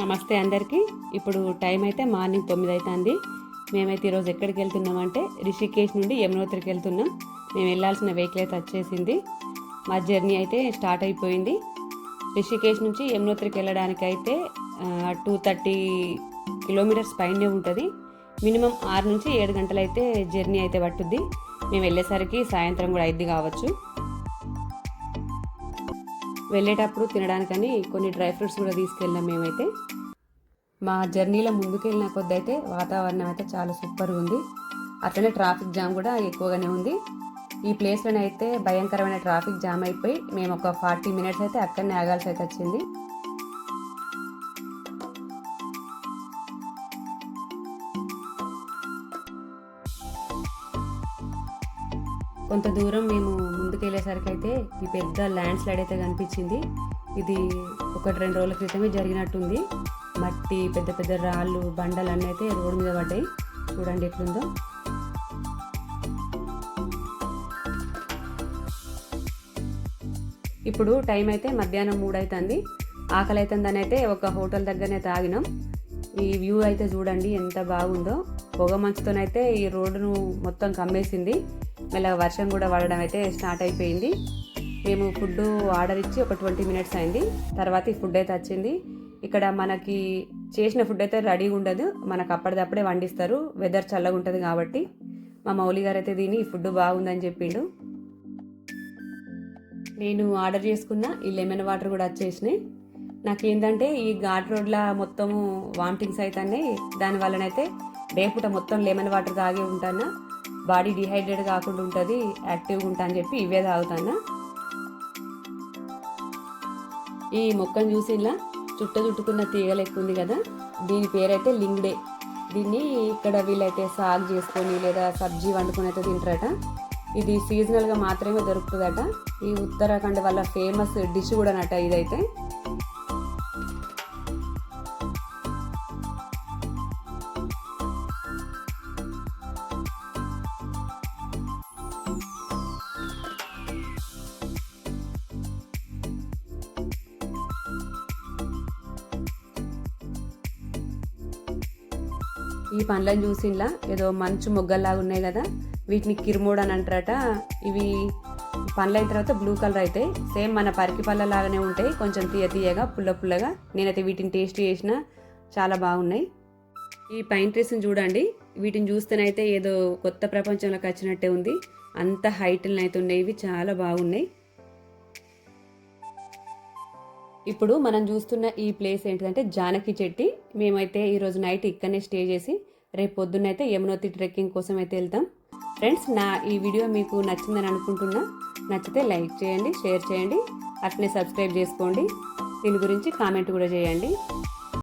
నమస్తే అందరికీ. ఇప్పుడు టైం అయితే మార్నింగ్ తొమ్మిది అవుతుంది మేమైతే ఈరోజు ఎక్కడికి వెళ్తున్నామంటే రిషికేష్ నుండి యమునోత్రికి వెళ్తున్నాం. మేము వెళ్ళాల్సిన వెహికల్ అయితే వచ్చేసింది. మా జర్నీ అయితే స్టార్ట్ అయిపోయింది. రిషికేష్ నుంచి యమునోత్రికి వెళ్ళడానికి అయితే టూ థర్టీ కిలోమీటర్స్ పైనే ఉంటుంది. మినిమం ఆరు నుంచి ఏడు గంటలైతే జర్నీ అయితే పట్టుద్ది. మేము వెళ్ళేసరికి సాయంత్రం కూడా అయిద్ది కావచ్చు. వెళ్ళేటప్పుడు తినడానికని కొన్ని డ్రై ఫ్రూట్స్ కూడా తీసుకెళ్ళాం మేమైతే. మా జర్నీలో ముందుకెళ్ళిన కొద్ది అయితే వాతావరణం అయితే చాలా సూపర్ ఉంది. అట్లనే ట్రాఫిక్ జామ్ కూడా ఎక్కువగానే ఉంది. ఈ ప్లేస్లోనే అయితే భయంకరమైన ట్రాఫిక్ జామ్ అయిపోయి మేము ఒక ఫార్టీ మినిట్స్ అయితే అక్కడనే ఆగాల్సి అయితే వచ్చింది. కొంత దూరం మేము ముందుకు వెళ్ళేసరికి అయితే ఈ పెద్ద ల్యాండ్ స్లైడ్ అయితే కనిపించింది. ఇది ఒకటి రెండు రోజుల క్రితమే జరిగినట్టుంది. మట్టి పెద్ద పెద్ద రాళ్ళు బండలు అన్నీ అయితే రోడ్డు మీద పడ్డాయి. చూడండి ఎట్లుందో. ఇప్పుడు టైం అయితే మధ్యాహ్నం మూడు అవుతుంది ఆకలి అవుతుందని అయితే ఒక హోటల్ దగ్గరనే తాగినాం. ఈ వ్యూ అయితే చూడండి ఎంత బాగుందో. పొగ మంచుతోనైతే ఈ రోడ్డును మొత్తం కమ్మేసింది. మెల్లగా వర్షం కూడా పడడం అయితే స్టార్ట్ అయిపోయింది. మేము ఫుడ్ ఆర్డర్ ఇచ్చి ఒక ట్వంటీ మినిట్స్ అయింది. తర్వాత ఈ ఫుడ్ అయితే వచ్చింది. ఇక్కడ మనకి చేసిన ఫుడ్ అయితే రెడీగా ఉండదు. మనకు అప్పటిదప్పుడే వండిస్తారు. వెదర్ చల్లగా ఉంటుంది కాబట్టి. మా మౌలి గారు అయితే దీని ఈ ఫుడ్ బాగుందని చెప్పిండు. నేను ఆర్డర్ చేసుకున్న ఈ లెమన్ వాటర్ కూడా వచ్చేసినాయి. నాకేంటంటే ఈ ఘాట్ రోడ్ల మొత్తము వామిటింగ్స్ అవుతున్నాయి దాని వల్లనైతే రేపుట మొత్తం లెమన్ వాటర్ తాగి ఉంటాను బాడీ డిహైడ్రేట్ కాకుండా ఉంటుంది యాక్టివ్గా ఉంటా అని చెప్పి ఇవే తాగుతాను ఈ మొక్కను చూసి ఇలా చుట్ట చుట్టుకున్న తీగలు ఎక్కువ ఉంది కదా? దీని పేరైతే లింగ్డే దీన్ని ఇక్కడ వీళ్ళైతే సాగు చేసుకొని లేదా సబ్జీ వండుకొని అయితే తింటారట. ఇది సీజనల్గా మాత్రమే దొరుకుతుందట. ఈ ఉత్తరాఖండ్ వల్ల ఫేమస్ డిష్ కూడా నట ఇదైతే. ఈ పండ్లను చూసిండ్లా? ఏదో మంచు మొగ్గల్లాగా ఉన్నాయి కదా. వీటిని కిర్మోడ్ అని అంటారట. ఇవి పండ్లు అయిన తర్వాత బ్లూ కలర్ అయితే సేమ్ మన పరికి పళ్ళ లాగానే ఉంటాయి. కొంచెం తీయ తీయగా పుల్ల పుల్లగా. నేనైతే వీటిని టేస్ట్ చేసిన. చాలా బాగున్నాయి. ఈ పైన్ ట్రీస్ని చూడండి. వీటిని చూస్తేనైతే ఏదో కొత్త ప్రపంచంలోకి వచ్చినట్టే ఉంది. అంత హైట్లు అయితే ఉన్నాయి. ఇవి చాలా బాగున్నాయి. ఇప్పుడు మనం చూస్తున్న ఈ ప్లేస్ ఏంటిదంటే జానకి చెట్టి. మేమైతే ఈరోజు నైట్ ఇక్కడనే స్టే చేసి రేపు పొద్దున్నైతే యమునోతి ట్రెక్కింగ్ కోసం అయితే వెళ్తాం. ఫ్రెండ్స్ నా ఈ వీడియో మీకు నచ్చిందని అనుకుంటున్నా. నచ్చితే లైక్ చేయండి షేర్ చేయండి అట్నే సబ్స్క్రైబ్ చేసుకోండి. దీని గురించి కామెంట్ కూడా చేయండి.